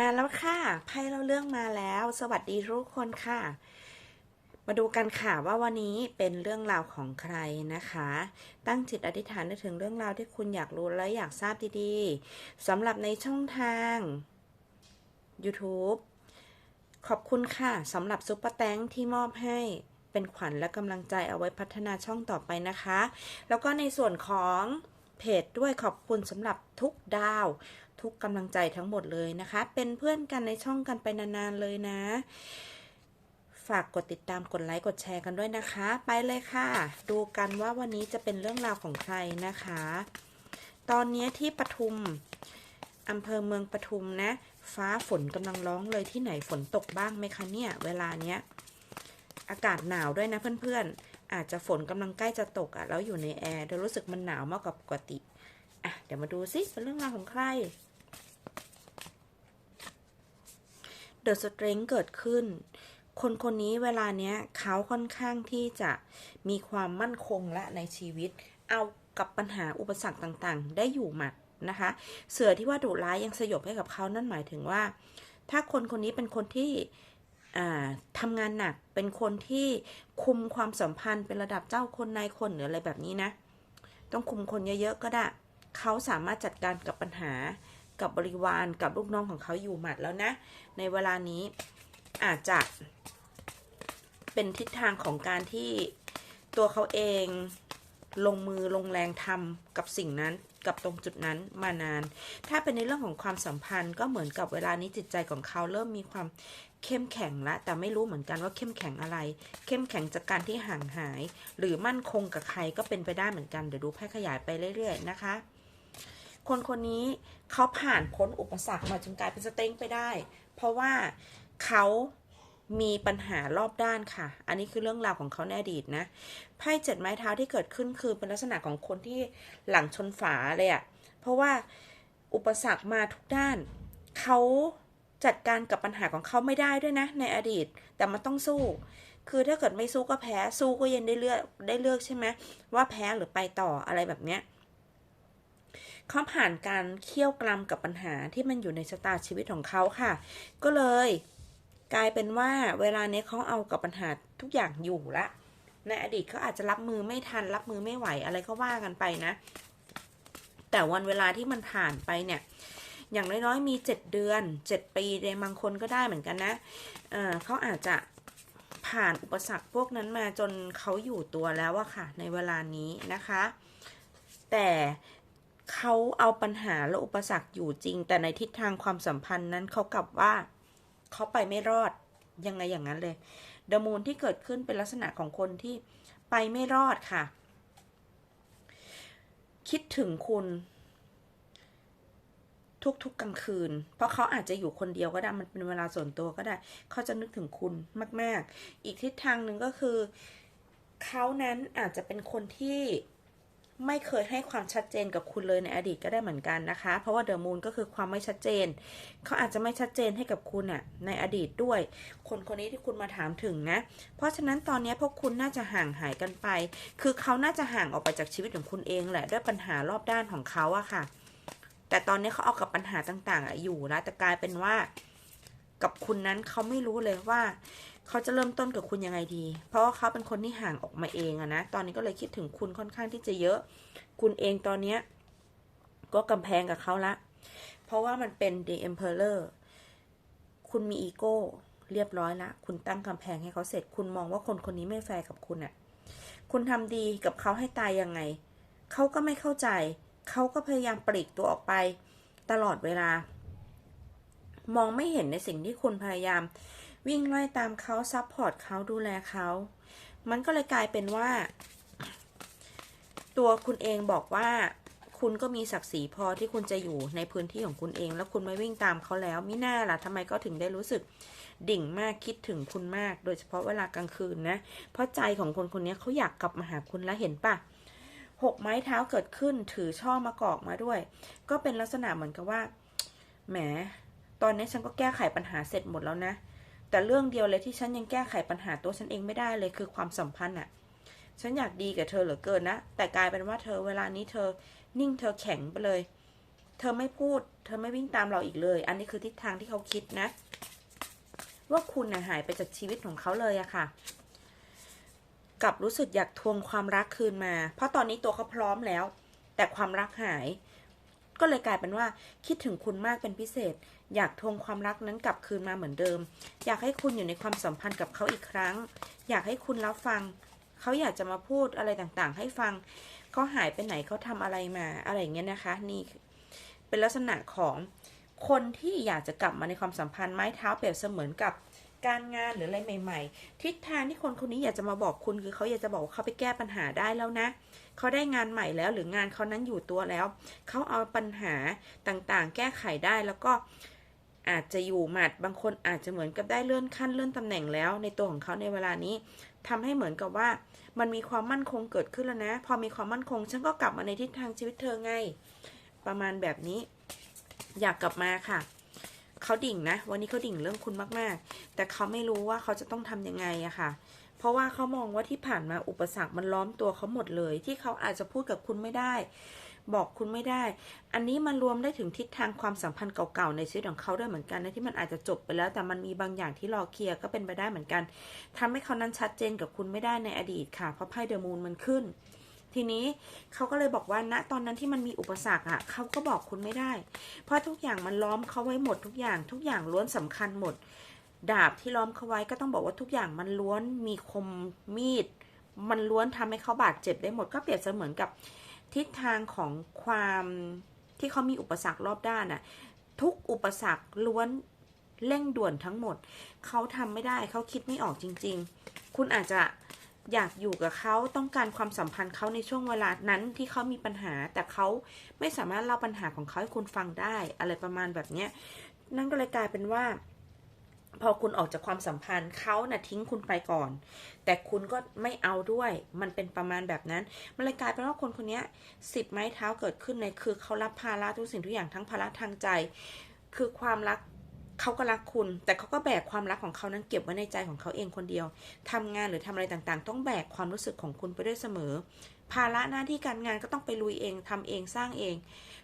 มาแล้วค่ะไพ่เราเรื่องมาแล้ว สวัสดีทุกคนค่ะ มาดูกันค่ะว่าวันนี้เป็นเรื่องราวของใครนะคะ ตั้งจิตอธิษฐานถึงเรื่องราวที่คุณอยากรู้และอยากทราบดีๆสำหรับในช่องทาง YouTube ขอบคุณค่ะสำหรับซุปเปอร์แตงที่มอบให้เป็นขวัญและกำลังใจเอาไว้พัฒนาช่องต่อไปนะคะ แล้วก็ในส่วนของเพจด้วยขอบคุณสำหรับทุกดาว ทุกกำลังใจทั้งหมดเลยนะคะ เป็นเพื่อนกันในช่องกันไปนานๆเลยนะ ฝากกดติดตามกดไลค์กดแชร์กันด้วยนะคะ ไปเลยค่ะ ดูกันว่าวันนี้จะเป็นเรื่องราวของใครนะคะ ตอนนี้ที่ปทุมอำเภอเมืองปทุมนะ ฟ้าฝนกำลังร้องเลยที่ไหนฝนตกบ้างไหมคะเนี่ย เวลาเนี้ยอากาศหนาวด้วยนะเพื่อนๆ อาจจะฝนกำลังใกล้จะตกอะ่ะแล้วอยู่ในแอร์เดี๋ยวรู้สึกมันหนาวมากกว่าปกติ อะ เดี๋ยวมาดูซิเป็นเรื่องราวของใคร เดอะสตรงเกิดขึ้น คนคนนี้เวลาเนี้ยเขาค่อนข้างที่จะมีความมั่นคงและในชีวิต เอากับปัญหาอุปสรรคต่างๆ ได้อยู่หมัดนะคะ เสือที่ว่าดุร้ายยังสยบให้กับเขานั่นหมายถึงว่า ถ้าคนคนนี้เป็นคนที่ทำงานหนักเป็นคนที่คุมความสัมพันธ์เป็นระดับเจ้าคนนายคนหรืออะไรแบบนี้นะ ต้องคุมคนเยอะๆก็ได้ เขาสามารถจัดการกับปัญหา กับบริวารกับลูกน้องของเขาอยู่หมัดแล้วนะ ในเวลานี้อาจจะ เป็นทิศทางของการที่ตัวเขาเองลงมือลงแรงทำกับสิ่งนั้นกับตรงจุดนั้นมานาน ถ้าเป็นในเรื่องของความสัมพันธ์ก็เหมือนกับเวลานี้จิตใจของเขาเริ่มมีความเข้มแข็งละ แต่ไม่รู้เหมือนกันว่าเข้มแข็งอะไร เข้มแข็งจากการที่ห่างหาย หรือมั่นคงกับใครก็เป็นไปได้เหมือนกัน เดี๋ยวดูไพ่ขยายไปเรื่อย ๆ นะคะ คนคนนี้เขาผ่านพ้นอุปสรรคมาจนกลายเป็นสเต็งไปได้ เพราะว่าเขามีปัญหารอบด้านค่ะ อันนี้คือเรื่องราวของเขาในอดีตนะ ไพ่เจ็ดไม้เท้าที่เกิดขึ้นคือเป็นลักษณะของคนที่หลังชนฝาเลยอะเพราะว่าอุปสรรคมาทุกด้าน เขาจัดการกับปัญหาของเขาไม่ได้ด้วยนะ ในอดีต แต่มันต้องสู้ คือถ้าเกิดไม่สู้ก็แพ้ สู้ก็ยังได้เลือกได้เลือกใช่ไหมว่าแพ้หรือไปต่ออะไรแบบเนี้ย เขาผ่านการเคี่ยวกรำกับปัญหาที่มันอยู่ในชะตาชีวิตของเขาค่ะ ก็เลย กลายเป็นว่าเวลานี้เขาเอากับปัญหาทุกอย่างอยู่ละในอดีตเขาอาจจะรับมือไม่ทัน รับมือไม่ไหวอะไรก็ว่ากันไปนะ แต่วันเวลาที่มันผ่านไปเนี่ย อย่างน้อยๆมีเจ็ดเดือนเจ็ดปีในบางคนก็ได้เหมือนกันนะเเขาอาจจะผ่านอุปสรรคพวกนั้นมาจนเขาอยู่ตัวแล้วอะค่ะ ในเวลานี้นะคะ แต่ เขาเอาปัญหาและอุปสรรคอยู่จริง แต่ในทิศทางความสัมพันธ์นั้นเขากลับว่าเขาไปไม่รอดยังไงอย่างนั้นเลยเดมูนที่เกิดขึ้นเป็นลักษณะของคนที่ไปไม่รอดค่ะ คิดถึงคุณ ทุกๆกลางคืน เพราะเขาอาจจะอยู่คนเดียวก็ได้มันเป็นเวลาส่วนตัวก็ได้ เขาจะนึกถึงคุณมาก ๆ อีกทิศทางหนึ่งก็คือ เขานั้นอาจจะเป็นคนที่ ไม่เคยให้ความชัดเจนกับคุณเลยในอดีตก็ได้เหมือนกันนะคะ เพราะว่าเดอะมูนก็คือความไม่ชัดเจน เขาอาจจะไม่ชัดเจนให้กับคุณอะในอดีตด้วย คนคนนี้ที่คุณมาถามถึงนะ เพราะฉะนั้นตอนนี้พวกคุณน่าจะห่างหายกันไป คือเขาน่าจะห่างออกไปจากชีวิตของคุณเองแหละด้วยปัญหารอบด้านของเขาอะค่ะ แต่ตอนนี้เขาเอากับปัญหาต่างๆอยู่แล้วแต่กลายเป็นว่า กับคุณนั้นเขาไม่รู้เลยว่า เขาจะเริ่มต้นกับคุณยังไงดี เพราะว่าเขาเป็นคนที่ห่างออกมาเองอะนะ ตอนนี้ก็เลยคิดถึงคุณค่อนข้างที่จะเยอะ คุณเองตอนเนี้ยก็กำแพงกับเขาละ เพราะว่ามันเป็น The Emperor คุณมีอีโก้เรียบร้อยละ คุณตั้งกำแพงให้เขาเสร็จ คุณมองว่าคนคนนี้ไม่แฟร์กับคุณอะคุณทำดีกับเขาให้ตายยังไง เขาก็ไม่เข้าใจ เขาก็พยายามปลีกตัวออกไป ตลอดเวลา มองไม่เห็นในสิ่งที่คุณพยายาม วิ่งไล่ตามเขาซับพอร์ตเขาดูแลเขา มันก็เลยกลายเป็นว่า ตัวคุณเองบอกว่า คุณก็มีศักดิ์ศรีพอที่คุณจะอยู่ในพื้นที่ของคุณเอง แล้วคุณไม่วิ่งตามเขาแล้วมิน่าล่ะทำไมก็ถึงได้รู้สึกดิ่งมากคิดถึงคุณมาก โดยเฉพาะเวลากลางคืนนะ เพราะใจของคนคนนี้เขาอยากกลับมาหาคุณแล้วเห็นปะหกไม้เท้าเกิดขึ้นถือช่อมากอกมาด้วย ก็เป็นลักษณะเหมือนกับว่า แหม ตอนนี้ฉันก็แก้ไขปัญหาเสร็จหมดแล้วนะ แต่เรื่องเดียวเลยที่ฉันยังแก้ไขปัญหาตัวฉันเองไม่ได้เลยคือความสัมพันธ์อะฉันอยากดีกับเธอเหลือเกินนะ แต่กลายเป็นว่าเธอเวลานี้เธอนิ่งเธอแข็งไปเลย เธธอไม่พูด เธอไม่วิ่งตามเราอีกเลย อันนี้คือทิศทางที่เขาคิดนะ ว่าคุณน่ะหายไปจากชีวิตของเขาเลยอะค่ะกลับรู้สึกอยากทวงความรักคืนมา เพราะตอนนี้ตัวเขาพร้อมแล้ว แต่ความรักหาย ก็เลยกลายเป็นว่าคิดถึงคุณมากเป็นพิเศษ อยากทวงความรักนั้นกลับคืนมาเหมือนเดิม อยากให้คุณอยู่ในความสัมพันธ์กับเขาอีกครั้ง อยากให้คุณรับฟัง เขาอยากจะมาพูดอะไรต่างๆ ให้ฟังเขาหายไปไหนเขาทำอะไรมาอะไรอย่างเงี้ยนะคะ นี่เป็นลักษณะของคนที่อยากจะกลับมาในความสัมพันธ์ไม้เท้าเปรียบเสมือนกับ การงานหรืออะไรใหม่ ๆ ทิศทางที่คนคนนี้อยากจะมาบอกคุณคือเขาอยากจะบอกว่าเขาไปแก้ปัญหาได้แล้วนะเขาได้งานใหม่แล้วหรืองานเขานั้นอยู่ตัวแล้วเขาเอาปัญหาต่างๆ แก้ไขได้แล้วก็อาจจะอยู่หมัดบางคนอาจจะเหมือนกับได้เลื่อนขั้นเลื่อนตำแหน่งแล้ว ในตัวของเขาในเวลานี้ทำให้เหมือนกับว่า มันมีความมั่นคงเกิดขึ้นแล้วนะ พอมีความมั่นคงฉันก็กลับมาในทิศทางชีวิตเธอไง ประมาณแบบนี้ อยากกลับมาค่ะ เขาดิ่งนะ วันนี้เขาดิ่งเรื่องคุณมาก ๆ แต่เขาไม่รู้ว่าเขาจะต้องทำยังไงอะค่ะ เพราะว่าเขามองว่าที่ผ่านมาอุปสรรคมันล้อมตัวเขาหมดเลย ที่เขาอาจจะพูดกับคุณไม่ได้ บอกคุณไม่ได้ อันนี้มันรวมได้ถึงทิศทางความสัมพันธ์เก่าๆในชีวิตของเขาด้วยเหมือนกันนะที่มันอาจจะจบไปแล้ว แต่มันมีบางอย่างที่รอเคลียร์ก็เป็นไปได้เหมือนกันทำให้เขานั้นชัดเจนกับคุณไม่ได้ในอดีตค่ะ เพราะไพ่เดอะมูนมันขึ้น ทีนี้เขาก็เลยบอกว่าณตอนนั้นที่มันมีอุปสรรคอะเขาก็บอกคุณไม่ได้ เพราะทุกอย่างมันล้อมเขาไว้หมดทุกอย่าง ทุกอย่างล้วนสำคัญหมด ดาบที่ล้อมเขาไว้ก็ต้องบอกว่าทุกอย่างมันล้วนมีคมมีด มันล้วนทำให้เขาบาดเจ็บได้หมดก็เปรียบเสมือนกับทิศทางของความที่เขามีอุปสรรครอบด้านน่ะทุกอุปสรรคล้วนเร่งด่วนทั้งหมด เขาทำไม่ได้เขาคิดไม่ออกจริง ๆ คุณอาจจะ อยากอยู่กับเขาต้องการความสัมพันธ์เขาในช่วงเวลานั้นที่เขามีปัญหา แต่เขาไม่สามารถเล่าปัญหาของเขาให้คุณฟังได้ อะไรประมาณแบบเนี้ยนั่นก็เลยกลายเป็นว่า พอคุณออกจากความสัมพันธ์เขาน่ะทิ้งคุณไปก่อน แต่คุณก็ไม่เอาด้วย มันเป็นประมาณแบบนั้น มันเลยกลายเป็นว่าคนคนนี้สิบไม้เท้าเกิดขึ้นในคือเขารับภาระทุกสิ่งทุกอย่างทั้งภาระทางใจ คือความรัก เขาก็รักคุณ แต่เขาก็แบกความรักของเขานั้นเก็บไว้ในใจของเขาเองคนเดียวทำงานหรือทำอะไรต่างๆ ต้องแบกความรู้สึกของคุณไปด้วยเสมอ ภาระหน้าที่การงานก็ต้องไปลุยเองทำเองสร้างเอง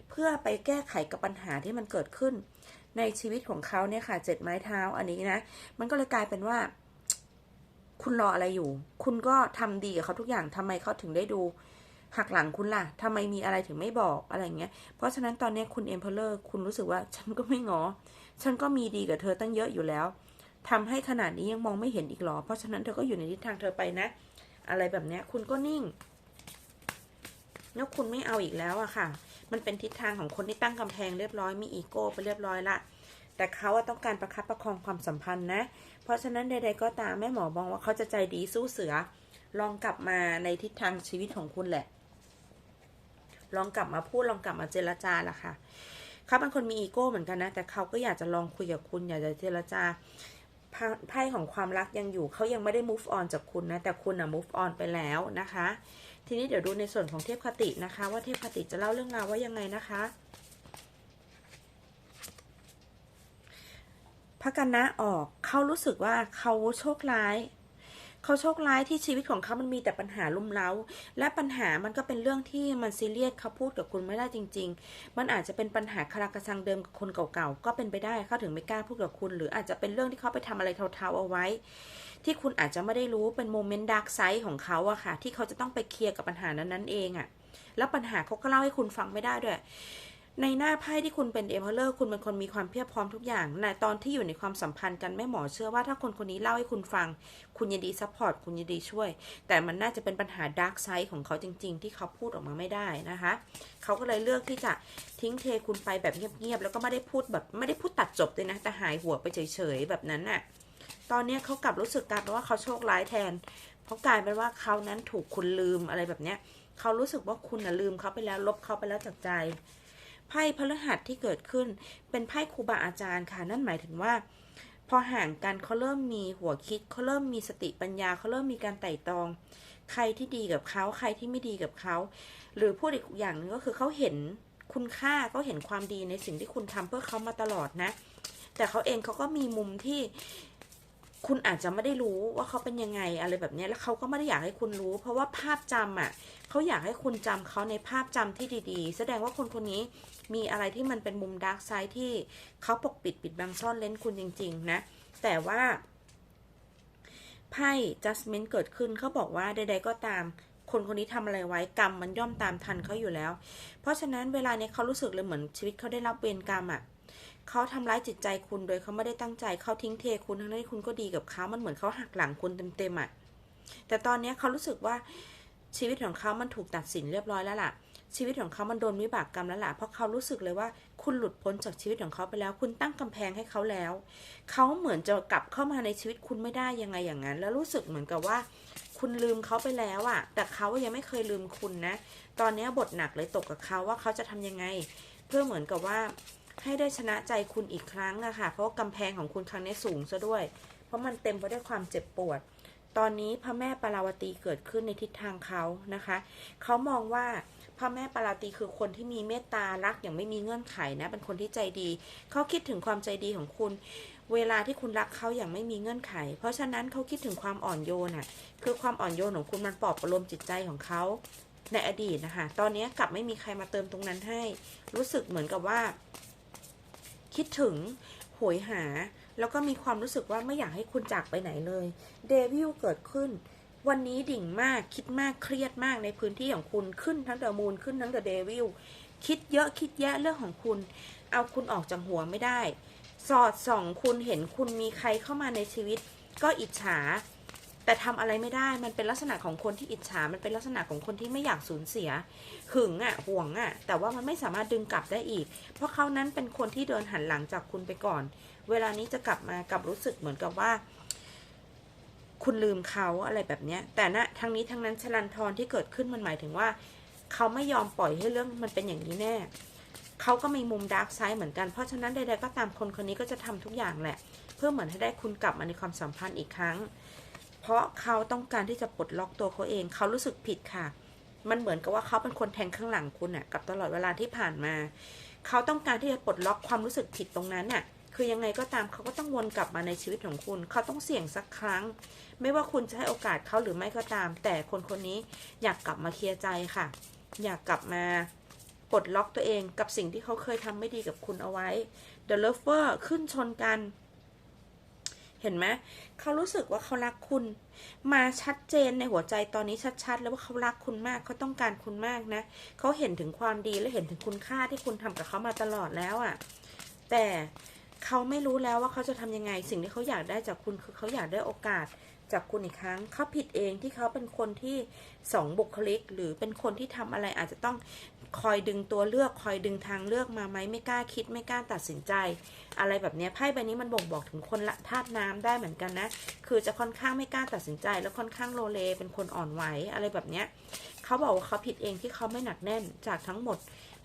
เพื่อไปแก้ไขกับปัญหาที่มันเกิดขึ้น ในชีวิตของเขาเนี่ยค่ะเจ็ดไม้เท้าอันนี้นะ มันก็เลยกลายเป็นว่า คุณรออะไรอยู่ คุณก็ทำดีกับเขาทุกอย่างทำไมเขาถึงได้ดูหักหลังคุณล่ะทำไมมีอะไรถึงไม่บอกอะไรเงี้ย เพราะฉะนั้นตอนนี้คุณเอ็มเพลเลอร์คุณรู้สึกว่าฉันก็ไม่งอ ฉันก็มีดีกับเธอตั้งเยอะอยู่แล้วทำให้ขนาดนี้ยังมองไม่เห็นอีกหรอ เพราะฉะนั้นเธอก็อยู่ในทิศทางเธอไปนะ อะไรแบบเนี้ยคุณก็นิ่ง แล้วคุณไม่เอาอีกแล้วอะค่ะ มันเป็นทิศทางของคนที่ตั้งกำแพงเรียบร้อยมีอีโก้ไปเรียบร้อยละแต่เขาต้องการประคับประคองความสัมพันธ์นะ เพราะฉะนั้นใดๆก็ตามแม่หมอบอกว่าเขาจะใจดีสู้เสือ ลองกลับมาในทิศทางชีวิตของคุณแหละ ลองกลับมาพูดลองกลับมาเจรจาละค่ะ เขาเป็นคนมีอีโก้เหมือนกันนะ แต่เขาก็อยากจะลองคุยกับคุณ อยากจะเจรจาไพ่ของความรักยังอยู่ เขายังไม่ได้ move on จากคุณนะ แต่คุณอะ move on ไปแล้วนะคะ ทีนี้เดี๋ยวดูในส่วนของเทพคตินะคะ ว่าเทพคติจะเล่าเรื่องราวว่ายังไงนะคะพระกันนะออก เขารู้สึกว่าเขาโชคร้าย เขาโชคร้ายที่ชีวิตของเขามันมีแต่ปัญหาลุ่มเล้า และปัญหามันก็เป็นเรื่องที่มันซีเรียสเขาพูดกับคุณไม่ได้จริง ๆ มันอาจจะเป็นปัญหาคาราคาซังเดิมกับคนเก่าๆก็เป็นไปได้เขาถึงไม่กล้าพูดกับคุณ หรืออาจจะเป็นเรื่องที่เขาไปทำอะไรเทาๆเอาไว้ ที่คุณอาจจะไม่ได้รู้เป็นโมเมนต์ดาร์กไซด์ของเขาอะค่ะ ที่เขาจะต้องไปเคลียร์กับปัญหานั้นๆเองอะแล้วปัญหาเขาก็เล่าให้คุณฟังไม่ได้ด้วย ในหน้าไพ่ที่คุณเป็นเอเมอร์คุณเป็นคนมีความเพียบพร้อมทุกอย่างในตอนที่อยู่ในความสัมพันธ์กันแม่หมอเชื่อว่าถ้าคนคนนี้เล่าให้คุณฟัง คุณยินดีซัพพอร์ตคุณยินดีช่วย แต่มันน่าจะเป็นปัญหาดาร์กไซด์ของเขาจริง ๆ ที่เขาพูดออกมาไม่ได้นะคะ เขาก็เลยเลือกที่จะทิ้งเทคุณไปแบบเงียบๆแล้วก็ไม่ได้พูดแบบไม่ได้พูดตัดจบเลยนะแต่หายหัวไปเฉยๆแบบนั้นน่ะตอนนี้เขากลับรู้สึกกลายเป็นว่าเขาโชคร้ายแทน เพราะกลายเป็นว่าเขานั้นถูกคุณลืมอะไรแบบเนี้ยเขารู้สึกว่าคุณน่ะลืมเขาไปแล้วลบเขาไปแล้วจากใจ ไพ่พฤหัสที่เกิดขึ้น เป็นไพ่ครูบาอาจารย์ค่ะ นั่นหมายถึงว่า พอห่างกันเขาเริ่มมีหัวคิดเขาเริ่มมีสติปัญญาเขาเริ่มมีการไต่ตอง ใครที่ดีกับเขาใครที่ไม่ดีกับเขา หรือพูดอีกอย่างหนึงก็คือเขาเห็นคุณค่าเขาเห็นความดีในสิ่งที่คุณทำเพื่อเขามาตลอดนะ แต่เขาเองเขาก็มีมุมที่ คุณอาจจะไม่ได้รู้ว่าเขาเป็นยังไงอะไรแบบนี้แล้วเขาก็ไม่ได้อยากให้คุณรู้ เพราะว่าภาพจำอะเขาอยากให้คุณจำเขาในภาพจำที่ดี ๆ แสดงว่าคนคนนี้มีอะไรที่มันเป็นมุมดาร์กไซด์ที่เขาปกปิดปิดบังซ่อนเล้นคุณจริง ๆ นะ แต่ว่าไพ่ judgment เกิดขึ้นเขาบอกว่าใด ๆ ก็ตาม คนคนนี้ทำอะไรไว้กรรมมันย่อมตามทันเขาอยู่แล้ว เพราะฉะนั้นเวลาเนี้ยเขารู้สึกเลยเหมือนชีวิตเขาได้รับเวรกรรมอะ เขาทำร้ายจิตใจคุณโดยเขาไม่ได้ตั้งใจเขาทิ้งเทคุณทั้งที่คุณก็ดีกับเขามันเหมือนเขาหักหลังคุณเต็มๆอะแต่ตอนนี้เขารู้สึกว่าชีวิตของเขามันถูกตัดสินเรียบร้อยแล้วล่ะ ชีวิตของเขามันโดนวิบากกรรมแล้วล่ะเพราะเขารู้สึกเลยว่าคุณหลุดพ้นจากชีวิตของเขาไปแล้ว คุณตั้งกำแพงให้เขาแล้ว เขาเหมือนจะกลับเข้ามาในชีวิตคุณไม่ได้ยังไงอย่างนั้น แล้วรู้สึกเหมือนกับว่า คุณลืมเขาไปแล้วอะแต่เขายังไม่เคยลืมคุณนะ ตอนนี้บทหนักเลยตกกับเขาว่าเขาจะทำยังไง เพื่อเหมือนกับว่า ให้ได้ชนะใจคุณอีกครั้งอะค่ะ เพราะว่ากำแพงของคุณครั้งนี้สูงซะด้วย เพราะมันเต็มไปด้วยความเจ็บปวด ตอนนี้พระแม่ปาราวตีเกิดขึ้นในทิศทางเขานะคะ เขามองว่าพระแม่ปาราวตีคือคนที่มีเมตตารักอย่างไม่มีเงื่อนไขนะ เป็นคนที่ใจดี เขาคิดถึงความใจดีของคุณ เวลาที่คุณรักเขาอย่างไม่มีเงื่อนไข เพราะฉะนั้นเขาคิดถึงความอ่อนโยนน่ะคือความอ่อนโยนของคุณมันปลอบประโลมจิตใจของเขาในอดีตนะคะ ตอนนี้กลับไม่มีใครมาเติมตรงนั้นให้ รู้สึกเหมือนกับว่า คิดถึงโหยหา แล้วก็มีความรู้สึกว่าไม่อยากให้คุณจากไปไหนเลย เดวิลเกิดขึ้น วันนี้ดิ่งมากคิดมากเครียดมากในพื้นที่ของคุณขึ้นทั้งเดอะมูนขึ้นทั้งเดอะเดวิลคิดเยอะคิดแยะเรื่องของคุณ เอาคุณออกจากหัวไม่ได้ สอดส่องคุณเห็นคุณมีใครเข้ามาในชีวิต ก็อิจฉา แต่ทำอะไรไม่ได้มันเป็นลักษณะของคนที่อิจฉา มันเป็นลักษณะของคนที่ไม่อยากสูญเสีย หึงอะห่วงอะ แต่ว่ามันไม่สามารถดึงกลับได้อีก เพราะเขานั้นเป็นคนที่เดินหันหลังจากคุณไปก่อน เวลานี้จะกลับมากลับรู้สึกเหมือนกับว่า คุณลืมเขาอะไรแบบเนี้ย แต่ณทั้งนี้ทั้งนั้นชลันทรที่เกิดขึ้นมันหมายถึงว่า เขาไม่ยอมปล่อยให้เรื่องมันเป็นอย่างนี้แน่เขาก็มีมุมดาร์กไซด์เหมือนกัน เพราะฉะนั้นใดๆก็ตามคนคนนี้ก็จะทำทุกอย่างแหละ เพื่อเหมือนให้ได้คุณกลับมาในความสัมพันธ์อีกครั้ง เพราะเขาต้องการที่จะปลดล็อกตัวเขาเอง เขารู้สึกผิดค่ะ มันเหมือนกับว่าเขาเป็นคนแทงข้างหลังคุณน่ะกับตลอดเวลาที่ผ่านมา เขาต้องการที่จะปลดล็อกความรู้สึกผิดตรงนั้นน่ะคือยังไงก็ตามเขาก็ต้องวนกลับมาในชีวิตของคุณ เขาต้องเสี่ยงสักครั้ง ไม่ว่าคุณจะให้โอกาสเขาหรือไม่ก็ตาม แต่คนคนนี้อยากกลับมาเคลียร์ใจค่ะ อยากกลับมาปลดล็อกตัวเองกับสิ่งที่เขาเคยทำไม่ดีกับคุณเอาไว้ The Lover ขึ้นชนกัน เห็นไหมเขารู้สึกว่าเขารักคุณ มาชัดเจนในหัวใจตอนนี้ชัดๆ แล้วว่าเขารักคุณมากเขาต้องการคุณมากนะเขาเห็นถึงความดีและเห็นถึงคุณค่าที่คุณทำกับเขามาตลอดแล้วอะ่ะ แต่เขาไม่รู้แล้วว่าเขาจะทำยังไง สิ่งที่เขาอยากได้จากคุณคือเขาอยากได้โอกาส จากคุณอีกครั้งเขาผิดเองที่เขาเป็นคนที่สองบุคลิก หรือเป็นคนที่ทำอะไรอาจจะต้องคอยดึงตัวเลือกคอยดึงทางเลือกมาไหมไม่กล้าคิดไม่กล้าตัดสินใจ อะไรแบบนี้ไพ่ใบนี้มันบ่งบอกถึงคนละธาตุน้ำได้เหมือนกันนะ คือจะค่อนข้างไม่กล้าตัดสินใจ แล้วค่อนข้างโลเลเป็นคนอ่อนไหวอะไรแบบนี้เขาบอกว่าเขาผิดเองที่เขาไม่หนักแน่นจากทั้งหมด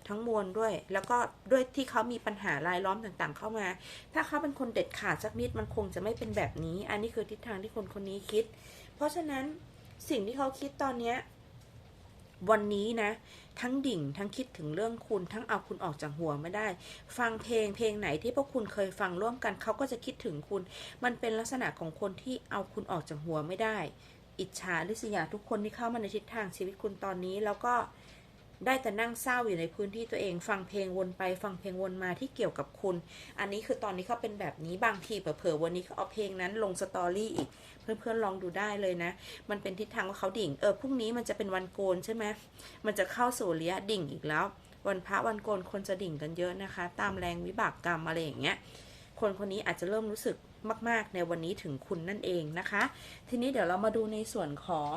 ทั้งมวลด้วย แล้วก็ด้วยที่เขามีปัญหารายล้อมต่างๆ เข้ามา ถ้าเขาเป็นคนเด็ดขาดสักนิดมันคงจะไม่เป็นแบบนี้ อันนี้คือทิศทางที่คนคนนี้คิด เพราะฉะนั้นสิ่งที่เขาคิดตอนเนี้ยวันนี้นะ ทั้งดิ่งทั้งคิดถึงเรื่องคุณ ทั้งเอาคุณออกจากหัวไม่ได้ ฟังเพลงเพลงไหนที่พวกคุณเคยฟังร่วมกันเขาก็จะคิดถึงคุณ มันเป็นลักษณะของคนที่เอาคุณออกจากหัวไม่ได้ อิจฉาริษยาทุกคนที่เข้ามาในทิศทางชีวิตคุณตอนนี้ แล้วก็ ได้แต่นั่งเศร้าอยู่ในพื้นที่ตัวเอง ฟังเพลงวนไป ฟังเพลงวนมาที่เกี่ยวกับคุณ อันนี้คือตอนนี้เขาเป็นแบบนี้บางทีเผลอๆวันนี้เขาเอาเพลงนั้นลงสตอรี่อีก เพื่อนๆลองดูได้เลยนะ มันเป็นทิศทางว่าเขาดิ่ง เออพรุ่งนี้มันจะเป็นวันโกนใช่ไหมมันจะเข้าสู่ระยะดิ่งอีกแล้ว วันพระวันโกนคนจะดิ่งกันเยอะนะคะ ตามแรงวิบากกรรมอะไรอย่างเงี้ย คนคนนี้อาจจะเริ่มรู้สึกมาก ๆ ในวันนี้ถึงคุณนั่นเองนะคะ ทีนี้เดี๋ยวเรามาดูในส่วนของ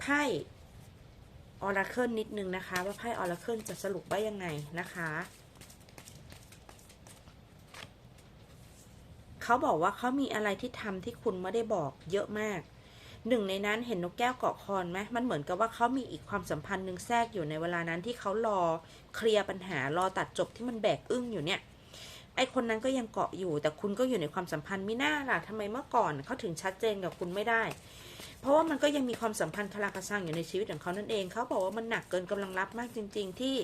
ไพ่ ออราเคิลนิดนึงนะคะ ว่าไพ่ออราเคิลจะสรุปว่ายังไงนะคะเขาบอกว่าเขามีอะไรที่ทำที่คุณไม่ได้บอกเยอะมากหนึ่งในนั้นเห็นนกแก้วเกาะคอนไหมมันเหมือนกับว่าเขามีอีกความสัมพันธ์หนึ่งแทรกอยู่ในเวลานั้นที่เขารอเคลียร์ปัญหารอตัดจบที่มันแบกอึ้งอยู่เนี่ยไอคนนั้นก็ยังเกาะอยู่ แต่คุณก็อยู่ในความสัมพันธ์ไม่น่าล่ะทำไมเมื่อก่อนเขาถึงชัดเจนกับคุณไม่ได้ เพราะว่ามันก็ยังมีความสัมพันธ์คลากระซังอยู่ในชีวิตของเขานั่นเอง เขาบอกว่ามันหนักเกินกำลังรับมากจริง ๆ ที่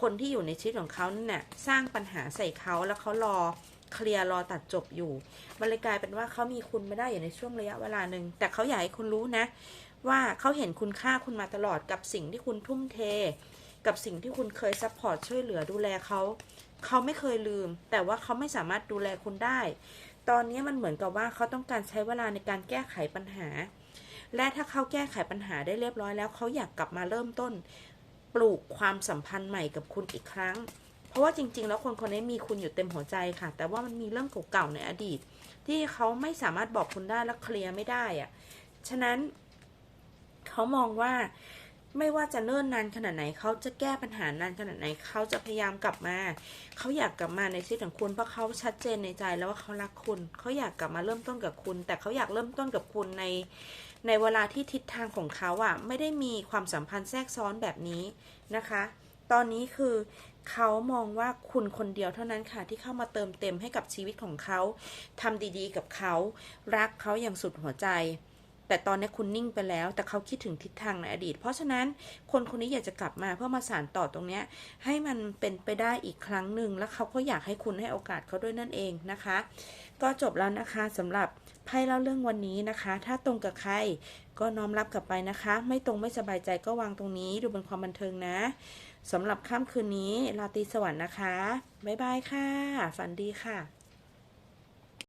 คนที่อยู่ในชีวิตของเขานั่นน่ะสร้างปัญหาใส่เขาแล้วเขารอเคลียร์รอตัดจบอยู่ มันเลยกลายเป็นว่าเขามีคุณไม่ได้อยู่ในช่วงระยะเวลาหนึ่ง แต่เขาอยากให้คุณรู้นะ ว่าเขาเห็นคุณค่าคุณมาตลอดกับสิ่งที่คุณทุ่มเท กับสิ่งที่คุณเคยซัพพอร์ตช่วยเหลือดูแลเขา เขาไม่เคยลืม แต่ว่าเขาไม่สามารถดูแลคุณได้ ตอนนี้มันเหมือนกับว่าเขาต้องการใช้เวลาในการแก้ไขปัญหา และถ้าเขาแก้ไขปัญหาได้เรียบร้อยแล้วเขาอยากกลับมาเริ่มต้น ปลูกความสัมพันธ์ใหม่กับคุณอีกครั้ง เพราะว่าจริง ๆ แล้วคนคนนี้มีคุณอยู่เต็มหัวใจค่ะ แต่ว่ามันมีเรื่องเก่าๆในอดีต ที่เขาไม่สามารถบอกคุณได้และเคลียร์ไม่ได้อะฉะนั้นเขามองว่าไม่ว่าจะเนิ่นนานขนาดไหนเขาจะแก้ปัญหานานขนาดไหนเขาจะพยายามกลับมาเขาอยากกลับมาในชีวิตของคุณเพราะเขาชัดเจนในใจแล้วว่าเขารักคุณเขาอยากกลับมาเริ่มต้นกับคุณ แต่เขาอยากเริ่มต้นกับคุณใน ในเวลาที่ทิศทางของเขาอะไม่ได้มีความสัมพันธ์แทรกซ้อนแบบนี้นะคะ ตอนนี้คือเขามองว่าคุณคนเดียวเท่านั้นค่ะที่เข้ามาเติมเต็มให้กับชีวิตของเขาทำดีๆ กับเขา รักเขาอย่างสุดหัวใจ แต่ตอนนี้คุณนิ่งไปแล้ว แต่เขาคิดถึงทิศทางในอดีต เพราะฉะนั้นคนคนนี้อยากจะกลับมาเพื่อมาสานต่อตรงนี้ให้มันเป็นไปได้อีกครั้งหนึ่ง แล้วเขาก็อยากให้คุณให้โอกาสเขาด้วยนั่นเองนะคะ ก็จบแล้วนะคะสำหรับ ไพ่เล่าเรื่องวันนี้นะคะ ถ้าตรงกับใครก็น้อมรับกลับไปนะคะ ไม่ตรงไม่สบายใจก็วางตรงนี้ดูเป็นความบันเทิงนะสำหรับค่ำคืนนี้ราตรีสวัสดิ์นะคะ บ๊ายบายค่ะ ฝันดีค่ะ